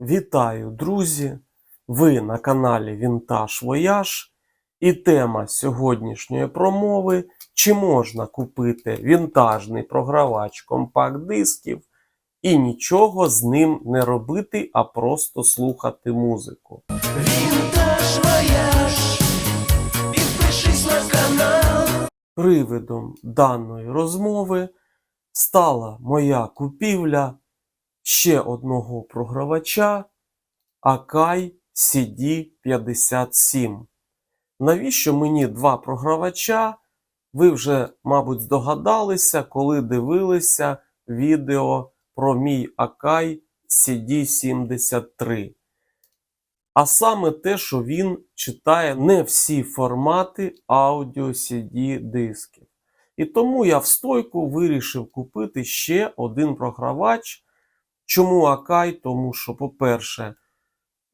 Вітаю, друзі! Ви на каналі Вінтаж Вояж. І тема сьогоднішньої промови: чи можна купити вінтажний програвач компакт-дисків і нічого з ним не робити, а просто слухати музику. Винтаж вояж, підпишись на канал. Привидом даної розмови стала моя купівля ще одного програвача Akai CD57. Навіщо мені два програвача? Ви вже, мабуть, здогадалися, коли дивилися відео про мій Akai CD73. А саме те, що він читає не всі формати аудіо CD дисків. І тому я в стойку вирішив купити ще один програвач. Чому Акай? Тому що, по-перше,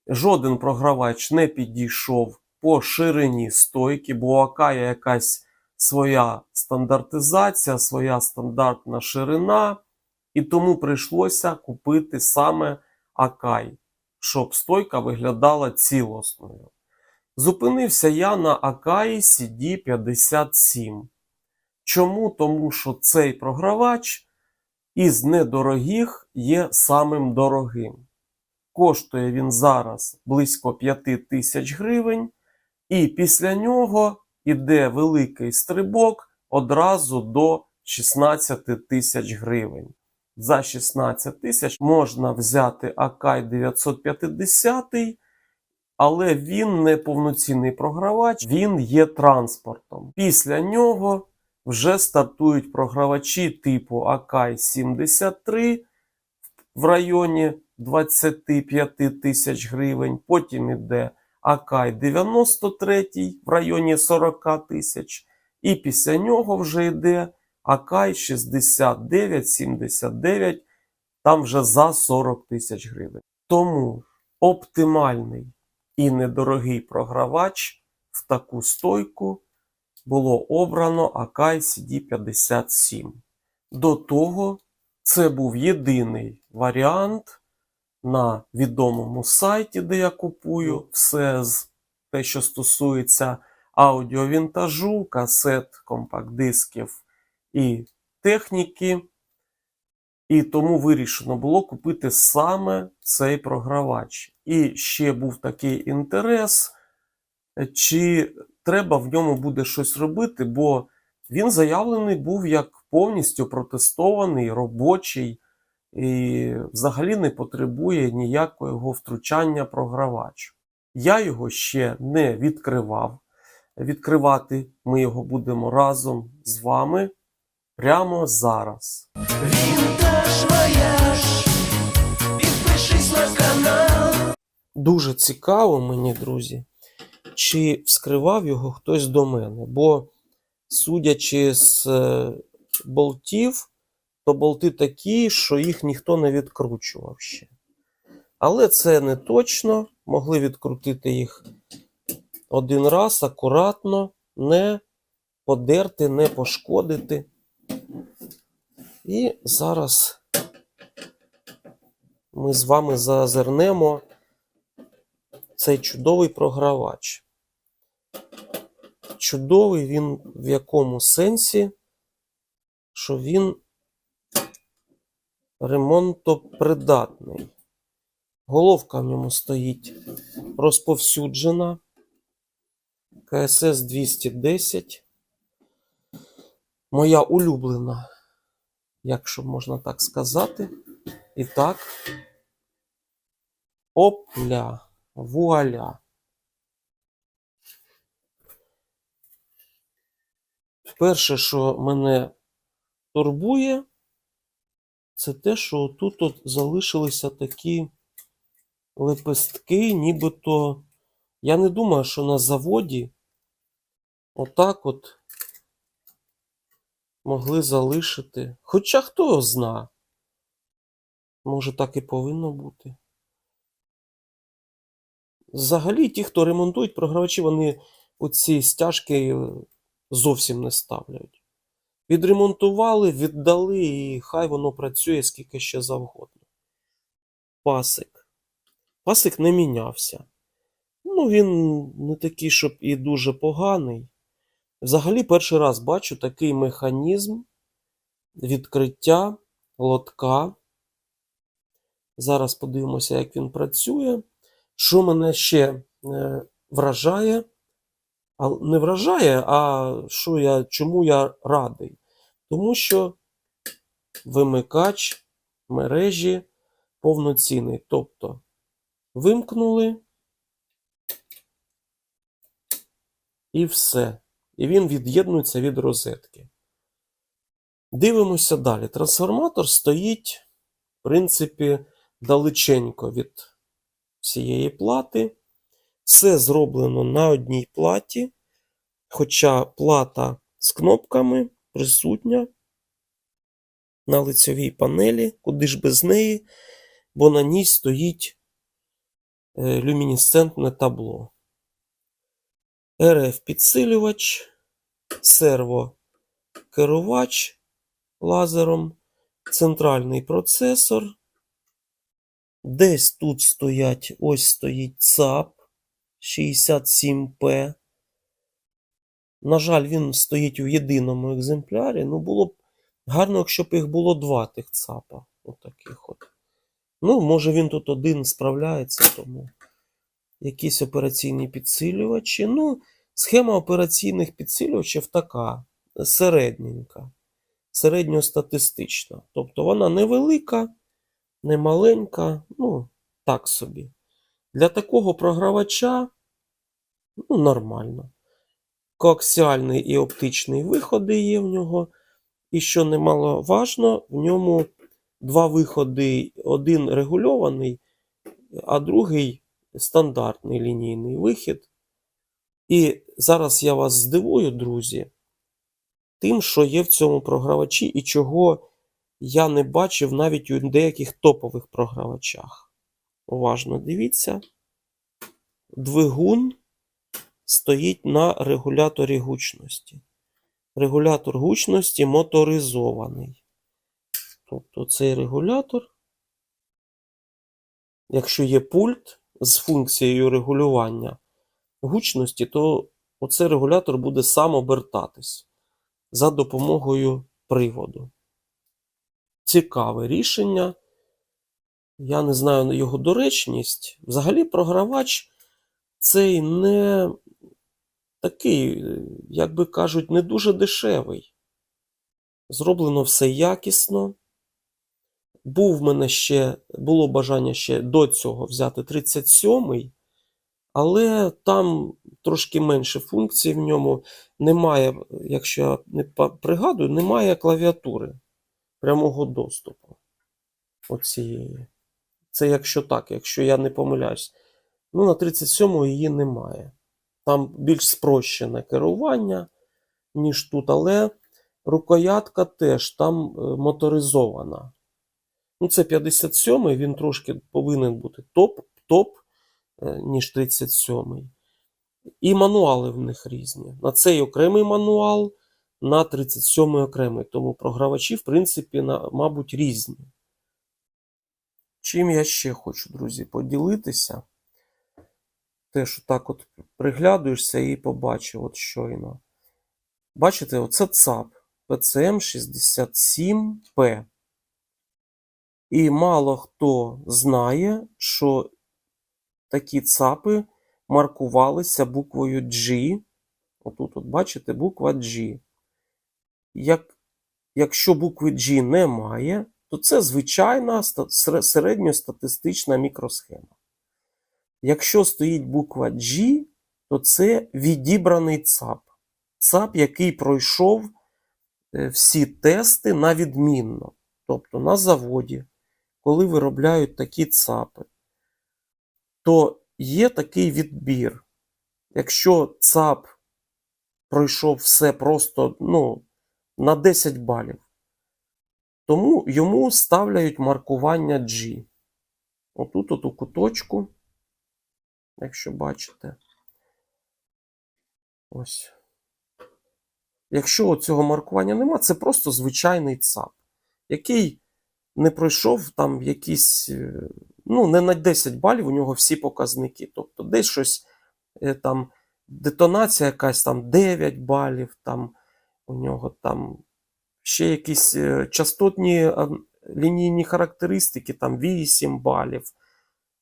жоден програвач не підійшов по ширині стойки, бо у Акая якась своя стандартизація, своя стандартна ширина, і тому прийшлося купити саме Акай, щоб стойка виглядала цілосною. Зупинився я на Акаї CD57. Чому? Тому що цей програвач із недорогих є самим дорогим. Коштує він зараз близько 5 тисяч гривень, і після нього йде великий стрибок одразу до 16 тисяч гривень. За 16 тисяч можна взяти Акай 950, але він не повноцінний програвач, він є транспортом. Після нього вже стартують програвачі типу Akai 73 в районі 25 тисяч гривень. Потім іде Akai 93 в районі 40 тисяч. І після нього вже йде Akai 69-79, там вже за 40 тисяч гривень. Тому оптимальний і недорогий програвач в таку стойку було обрано Akai CD57. До того це був єдиний варіант на відомому сайті, де я купую все з те, що стосується аудіовінтажу, касет, компакт-дисків і техніки. І тому вирішено було купити саме цей програвач. І ще був такий інтерес, чи треба в ньому буде щось робити, бо він заявлений був як повністю протестований, робочий і взагалі не потребує ніякого втручання програвач. Я його ще не відкривав. Відкривати ми його будемо разом з вами прямо зараз. Винтаж вояж, підпишись на канал. Дуже цікаво мені, друзі, чи вскривав його хтось до мене. Бо, судячи з е, болтів, то болти такі, що їх ніхто не відкручував ще. Але це не точно. Могли відкрутити їх один раз акуратно, не подерти, не пошкодити. І зараз ми з вами зазирнемо цей чудовий програвач. Чудовий він в якому сенсі, що він ремонтопридатний. Головка в ньому стоїть розповсюджена. КСС 210. Моя улюблена, якщо можна так сказати. І так. Опля. Вуаля. Перше, що мене турбує, це те, що тут от залишилися такі лепестки, нібито. Я не думаю, що на заводі отак от могли залишити. Хоча хто його зна. Може, так і повинно бути. Взагалі, ті, хто ремонтують програвачі, вони оці стяжки зовсім не ставляють. Відремонтували, віддали, і хай воно працює скільки ще завгодно. Пасик. Пасик не мінявся. Ну, він не такий, щоб і дуже поганий. Взагалі, перший раз бачу такий механізм відкриття лотка. Зараз подивимося, як він працює. Що мене ще е, вражає, а не вражає, а що я, чому я радий? Тому що вимикач мережі повноцінний. Тобто вимкнули і все. І він від'єднується від розетки. Дивимося далі. Трансформатор стоїть, в принципі, далеченько від всієї плати. Все зроблено на одній платі, хоча плата з кнопками присутня на лицьовій панелі, куди ж без неї, бо на ній стоїть е, люмінесцентне табло. РФ-підсилювач, сервокерувач лазером, центральний процесор. Десь тут стоять, ось стоїть ЦАП 67P. На жаль, він стоїть у єдиному екземплярі. Ну, було б гарно, якщо б їх було два тих ЦАПа. Отаких от. Ну, може він тут один справляється, тому якісь операційні підсилювачі. Ну, схема операційних підсилювачів така середненька, середньостатистична. Тобто вона невелика, не маленька, ну, так собі. Для такого програвача ну, нормально. Коаксіальний і оптичний виходи є в нього. І що немаловажно, в ньому два виходи: один регульований, а другий стандартний лінійний вихід. І зараз я вас здивую, друзі, тим, що є в цьому програвачі, і чого я не бачив навіть у деяких топових програвачах. Уважно дивіться. Двигун стоїть на регуляторі гучності. Регулятор гучності моторизований. Тобто цей регулятор, якщо є пульт з функцією регулювання гучності, то оцей регулятор буде сам обертатись за допомогою приводу. Цікаве рішення. Я не знаю його доречність. Взагалі, програвач цей не такий, як би кажуть, не дуже дешевий. Зроблено все якісно. Був в мене ще, було бажання ще до цього взяти 37-й, але там трошки менше функцій в ньому. Немає, якщо я не пригадую, немає клавіатури прямого доступу. Оцієї. Це якщо так, якщо я не помиляюсь. Ну, на 37-му її немає. Там більш спрощене керування, ніж тут, але рукоятка теж там е, моторизована. Ну, це 57-й, він трошки повинен бути топ, топ е, ніж 37-й. І мануали в них різні. На цей окремий мануал, на 37-й окремий. Тому програвачі, в принципі, на, мабуть, різні. Чим я ще хочу, друзі, поділитися. Теж так от приглядуєшся і побачив от щойно. Бачите, оце ЦАП PCM67P. І мало хто знає, що такі ЦАПи маркувалися буквою G. Отут, от бачите, буква G. Як, якщо букви G немає, то це звичайна середньостатистична мікросхема. Якщо стоїть буква G, то це відібраний ЦАП. ЦАП, який пройшов е, всі тести на відмінно. Тобто на заводі, коли виробляють такі ЦАПи, то є такий відбір. Якщо ЦАП пройшов все просто ну, на 10 балів, тому йому ставляють маркування G. Отут, от у куточку, якщо бачите. Ось. Якщо цього маркування нема, це просто звичайний ЦАП, який не пройшов там якісь е, ну, не на 10 балів у нього всі показники. Тобто десь щось е, там, детонація якась там 9 балів, там у нього там ще якісь е, частотні е, лінійні характеристики, там 8 балів.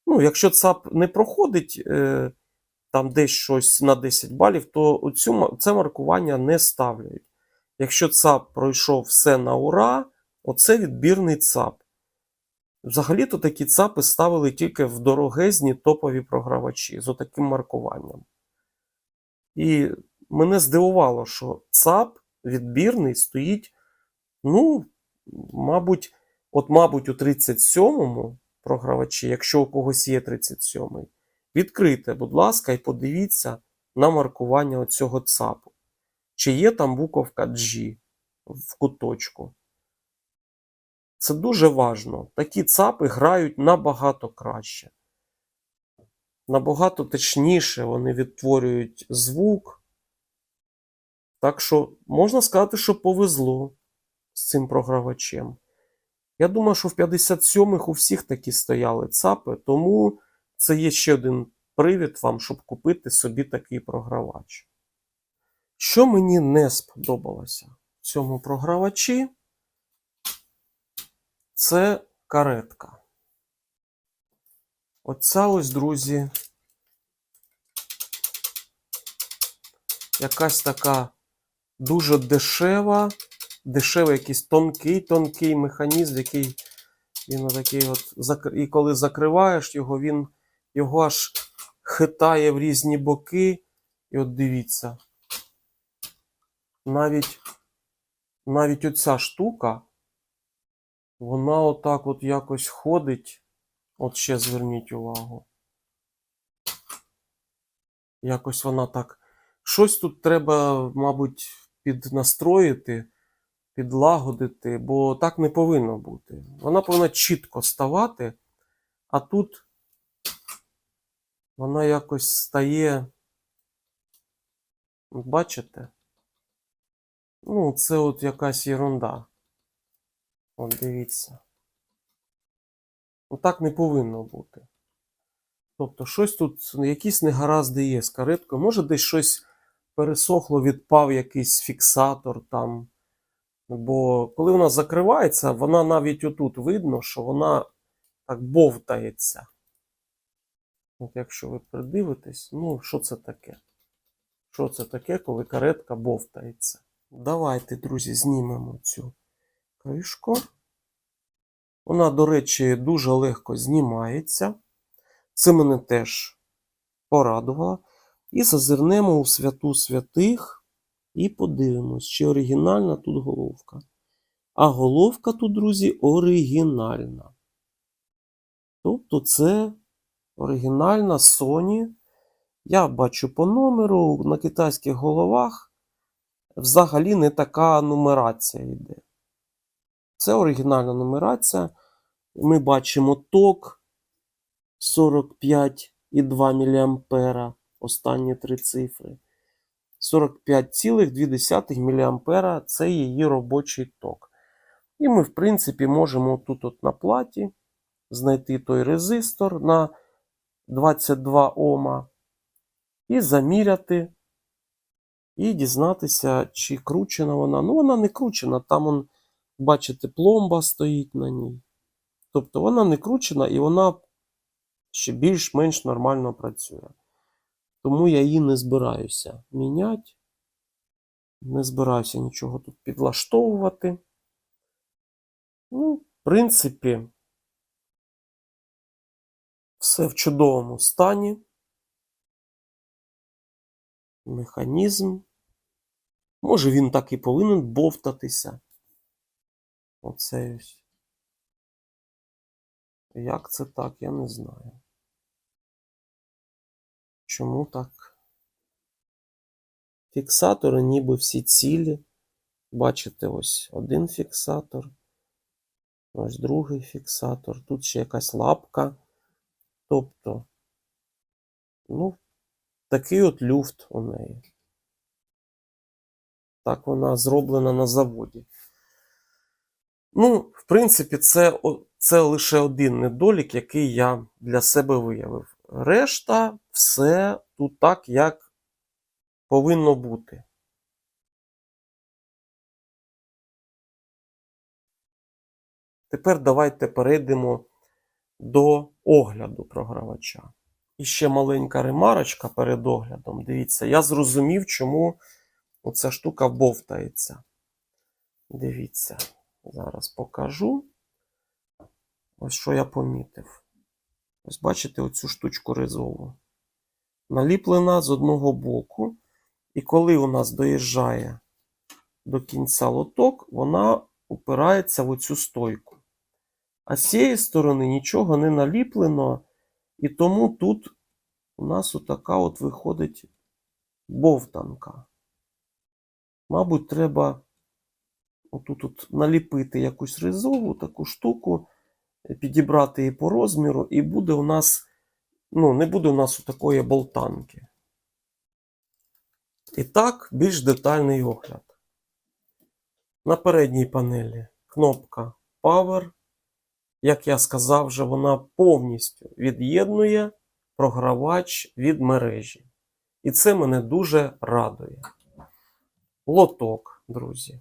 Ну, якщо ЦАП не проходить е, там десь щось на 10 балів, то цю, це маркування не ставлять. Якщо ЦАП пройшов все на ура, оце відбірний ЦАП. Взагалі-то такі ЦАПи ставили тільки в дорогезні топові програвачі з отаким маркуванням. І мене здивувало, що ЦАП відбірний стоїть, ну, мабуть, от, мабуть, у 37-му програвачі, якщо у когось є 37-й, відкрийте, будь ласка, і подивіться на маркування цього ЦАПу. Чи є там буковка G в куточку. Це дуже важно. Такі ЦАПи грають набагато краще. Набагато точніше вони відтворюють звук. Так що можна сказати, що повезло з цим програвачем. Я думаю, що в 57-х у всіх такі стояли ЦАПи, тому це є ще один привід вам, щоб купити собі такий програвач. Що мені не сподобалося в цьому програвачі, це каретка. Оця ось, друзі, якась така дуже дешева, дешевий якийсь тонкий, тонкий механізм, який він отакий от, і коли закриваєш його, він його аж хитає в різні боки. І от дивіться, навіть, навіть оця штука, вона отак от якось ходить. От ще зверніть увагу. Якось вона так. Щось тут треба, мабуть, піднастроїти, підлагодити, бо так не повинно бути. Вона повинна чітко ставати, а тут вона якось стає. Бачите? Ну, це от якась ерунда. От дивіться. Отак не повинно бути. Тобто, щось тут, якісь негаразди є з кареткою. Може, десь щось пересохло, відпав якийсь фіксатор там. Бо коли вона закривається, вона навіть отут видно, що вона так бовтається. От якщо ви придивитесь, ну, що це таке? Що це таке, коли каретка бовтається? Давайте, друзі, знімемо цю кришку. Вона, до речі, дуже легко знімається. Це мене теж порадувало. І зазирнемо у святу святих і подивимось, чи оригінальна тут головка. А головка тут, друзі, оригінальна. Тобто це оригінальна Sony. Я бачу по номеру на китайських головах взагалі не така нумерація йде. Це оригінальна нумерація. Ми бачимо ток 45,2 мА. Останні три цифри. 45,2 мА це її робочий ток. І ми, в принципі, можемо тут от на платі знайти той резистор на 22 Ома і заміряти, і дізнатися, чи кручена вона. Ну, вона не кручена, там, он, бачите, пломба стоїть на ній. Тобто вона не кручена і вона ще більш-менш нормально працює. Тому я її не збираюся міняти. Не збираюся нічого тут підлаштовувати. Ну, в принципі, все в чудовому стані. Механізм. Може, він так і повинен бовтатися. Оце ось. Як це так, я не знаю. Чому так? Фіксатори ніби всі цілі. Бачите, ось один фіксатор. Ось другий фіксатор. Тут ще якась лапка. Тобто, ну, такий от люфт у неї. Так вона зроблена на заводі. Ну, в принципі, це Це лише один недолік, який я для себе виявив. Решта все тут так, як повинно бути. Тепер давайте перейдемо до огляду програвача. І ще маленька ремарочка перед оглядом. Дивіться, я зрозумів, чому оця штука бовтається. Дивіться, зараз покажу. Ось що я помітив. Ось бачите оцю штучку ризову. Наліплена з одного боку. І коли у нас доїжджає до кінця лоток, вона упирається в оцю стойку. А з цієї сторони нічого не наліплено, і тому тут у нас отака от виходить бовтанка. Мабуть, треба отут от наліпити якусь ризову таку штуку, підібрати її по розміру, і буде у нас, ну, не буде у нас такої болтанки. І так, більш детальний огляд. На передній панелі кнопка Power. Як я сказав, вже вона повністю від'єднує програвач від мережі. І це мене дуже радує. Лоток, друзі,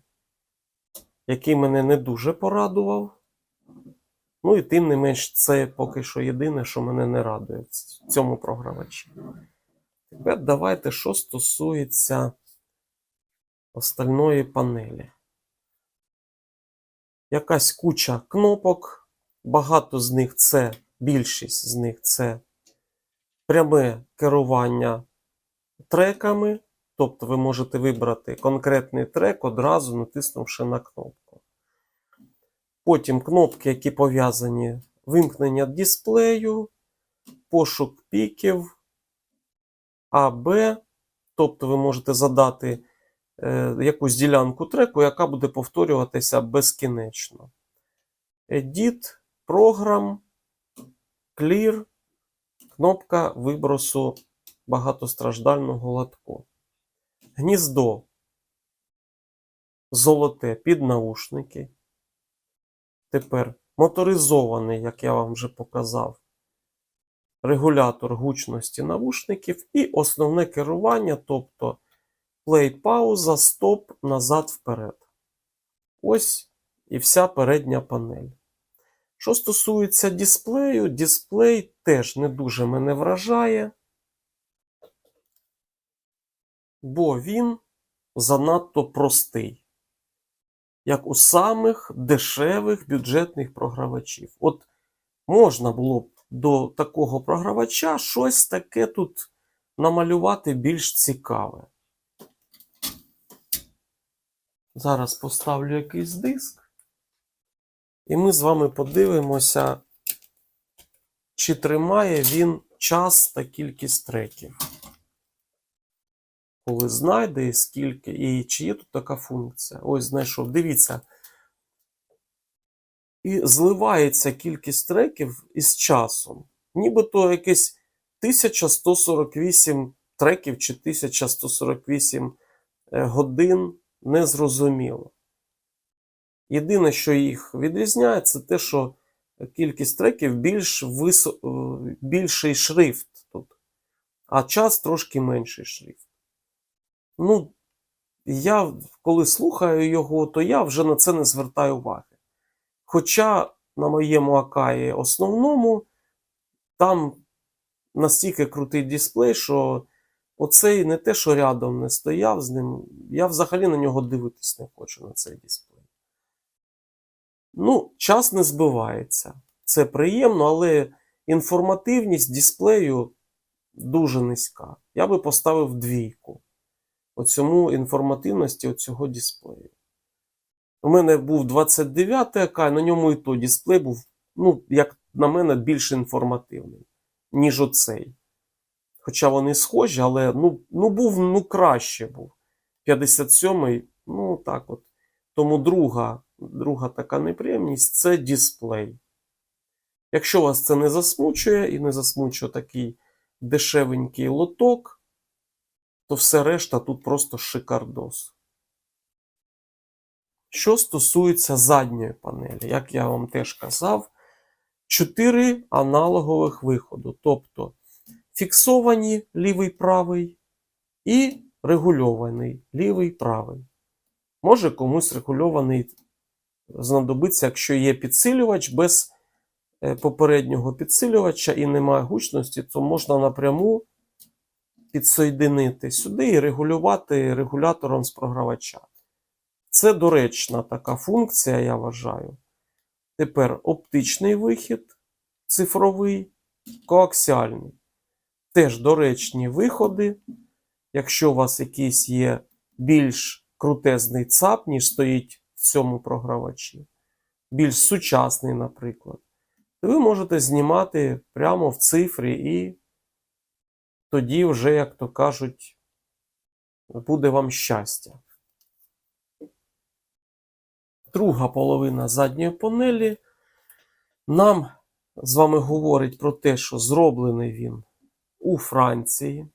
який мене не дуже порадував. Ну і тим не менш, це поки що єдине, що мене не радує в цьому програвачі. Тепер давайте, що стосується остальної панелі. Якась куча кнопок. Багато з них це, більшість з них це пряме керування треками. Тобто ви можете вибрати конкретний трек, одразу натиснувши на кнопку. Потім кнопки, які пов'язані вимкнення дисплею, пошук піків, А, Б. Тобто ви можете задати е, якусь ділянку треку, яка буде повторюватися безкінечно. Edit, програм, Clear, кнопка вибросу багатостраждального лотку. Гніздо золоте під наушники. Тепер моторизований, як я вам вже показав, регулятор гучності навушників і основне керування, тобто плей, пауза, стоп, назад, вперед. Ось і вся передня панель. Що стосується дисплею, дисплей теж не дуже мене вражає, бо він занадто простий, як у самих дешевих бюджетних програвачів. От можна було б до такого програвача щось таке тут намалювати більш цікаве. Зараз поставлю якийсь диск. І ми з вами подивимося, чи тримає він час та кількість треків. Коли знайде і скільки, і чи є тут така функція. Ось знайшов. Дивіться. І зливається кількість треків із часом. Нібито якесь 1148 треків чи 1148 е, годин незрозуміло. Єдине, що їх відрізняє, це те, що кількість треків більш висо... е, більший шрифт тут, а час трошки менший шрифт. Ну, я коли слухаю його, то я вже на це не звертаю уваги. Хоча на моєму Акаї основному там настільки крутий дисплей, що оцей не те, що рядом не стояв з ним, я взагалі на нього дивитись не хочу на цей дисплей. Ну, час не збивається. Це приємно, але інформативність дисплею дуже низька. Я би поставив двійку. Оцьому інформативності оцього дисплею. У мене був 29 АК, на ньому і то дисплей був, ну, як на мене, більш інформативний, ніж оцей. Хоча вони схожі, але ну, ну був ну, краще був. 57-й, ну так от. Тому друга, друга така неприємність це дисплей. Якщо вас це не засмучує і не засмучує такий дешевенький лоток, то все решта тут просто шикардос. Що стосується задньої панелі, як я вам теж казав, чотири аналогових виходу. Тобто фіксовані лівий правий і регульований лівий правий. Може комусь регульований знадобиться, якщо є підсилювач без е, попереднього підсилювача і немає гучності, то можна напряму підсоєдинити сюди і регулювати регулятором з програвача. Це доречна така функція, я вважаю. Тепер оптичний вихід, цифровий, коаксіальний. Теж доречні виходи. Якщо у вас якийсь є більш крутезний ЦАП, ніж стоїть в цьому програвачі, більш сучасний, наприклад, то ви можете знімати прямо в цифрі, і тоді вже, як то кажуть, буде вам щастя. Друга половина задньої панелі нам з вами говорить про те, що зроблений він у Франції,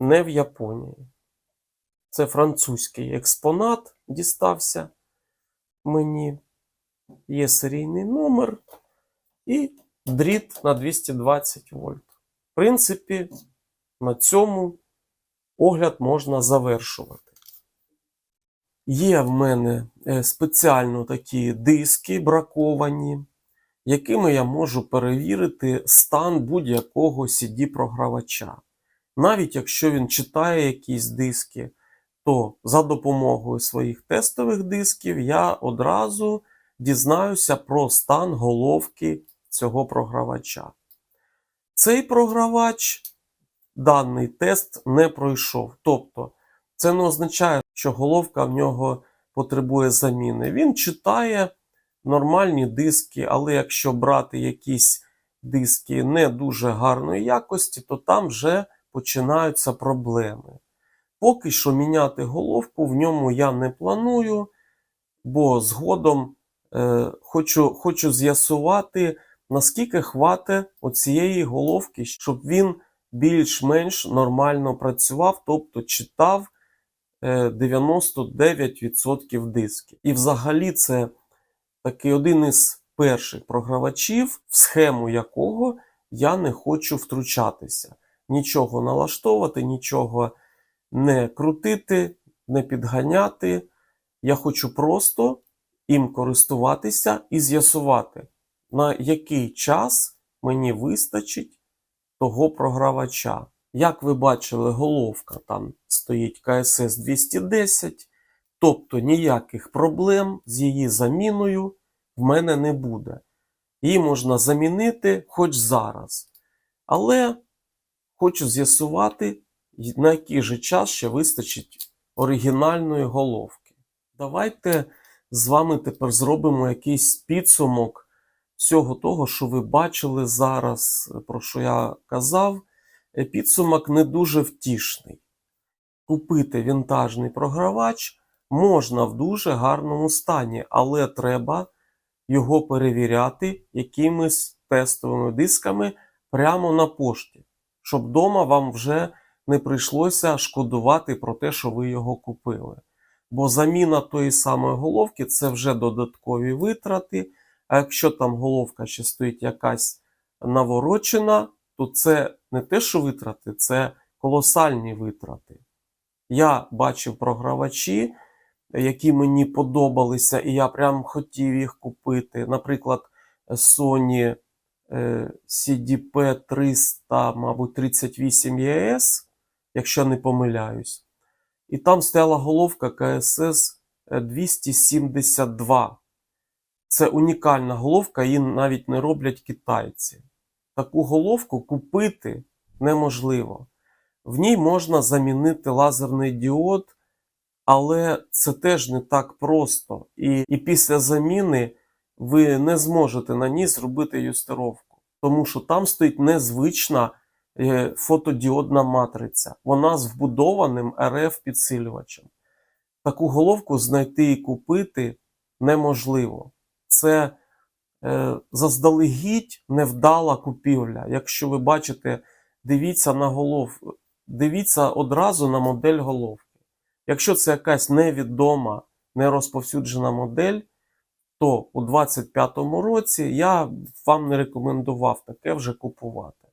не в Японії. Це французький експонат дістався мені. Є серійний номер і дріт на 220 вольт. В принципі, на цьому огляд можна завершувати. Є в мене е, спеціально такі диски браковані, якими я можу перевірити стан будь-якого CD-програвача. Навіть якщо він читає якісь диски, то за допомогою своїх тестових дисків я одразу дізнаюся про стан головки цього програвача. Цей програвач даний тест не пройшов. Тобто, це не означає, що головка в нього потребує заміни. Він читає нормальні диски, але якщо брати якісь диски не дуже гарної якості, то там вже починаються проблеми. Поки що міняти головку в ньому я не планую, бо згодом е, хочу, хочу з'ясувати, наскільки хватить оцієї головки, щоб він більш-менш нормально працював, тобто читав е, 99% дисків. І взагалі це такий один із перших програвачів, в схему якого я не хочу втручатися. Нічого налаштовувати, нічого не крутити, не підганяти. Я хочу просто їм користуватися і з'ясувати, на який час мені вистачить того програвача. Як ви бачили, головка там стоїть КСС 210, тобто ніяких проблем з її заміною в мене не буде. Її можна замінити хоч зараз. Але хочу з'ясувати, на який же час ще вистачить оригінальної головки. Давайте з вами тепер зробимо якийсь підсумок всього того, що ви бачили зараз, про що я казав. Е, Підсумок не дуже втішний. Купити вінтажний програвач можна в дуже гарному стані, але треба його перевіряти якимись тестовими дисками прямо на пошті, щоб вдома вам вже не прийшлося шкодувати про те, що ви його купили. Бо заміна тої самої головки це вже додаткові витрати. А якщо там головка ще стоїть якась наворочена, то це не те, що витрати, це колосальні витрати. Я бачив програвачі, які мені подобалися, і я прям хотів їх купити. Наприклад, Sony е, CDP 300, мабуть, 38 ES, якщо не помиляюсь. І там стояла головка КСС 272. Це унікальна головка, її навіть не роблять китайці. Таку головку купити неможливо. В ній можна замінити лазерний діод, але це теж не так просто. І, і після заміни ви не зможете на ній зробити юстировку, тому що там стоїть незвична е, фотодіодна матриця. Вона з вбудованим РФ підсилювачем. Таку головку знайти і купити неможливо. Це е, заздалегідь невдала купівля. Якщо ви бачите, дивіться на голов, дивіться одразу на модель головки. Якщо це якась невідома, нерозповсюджена модель, то у 25-му році я вам не рекомендував таке вже купувати.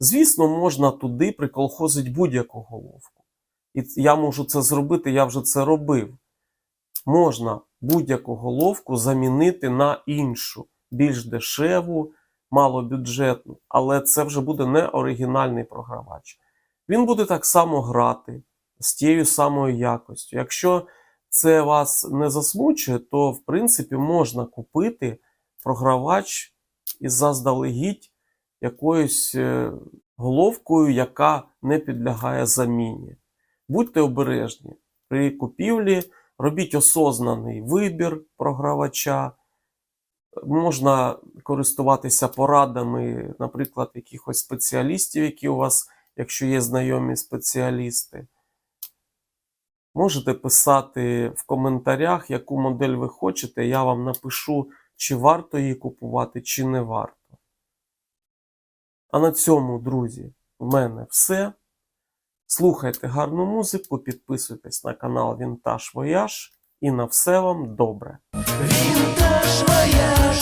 Звісно, можна туди приколхозити будь-яку головку. І я можу це зробити, я вже це робив. Можна будь-яку головку замінити на іншу, більш дешеву, малобюджетну, але це вже буде не оригінальний програвач. Він буде так само грати з тією самою якостю. Якщо це вас не засмучує, то в принципі можна купити програвач із заздалегідь якоюсь е, головкою, яка не підлягає заміні. Будьте обережні при купівлі, робіть осознаний вибір програвача. Можна користуватися порадами, наприклад, якихось спеціалістів, які у вас, якщо є знайомі спеціалісти. Можете писати в коментарях, яку модель ви хочете. Я вам напишу, чи варто її купувати, чи не варто. А на цьому, друзі, в мене все. Слухайте гарну музику, підписуйтесь на канал Вінтаж Вояж і на все вам добре. Вінтаж моя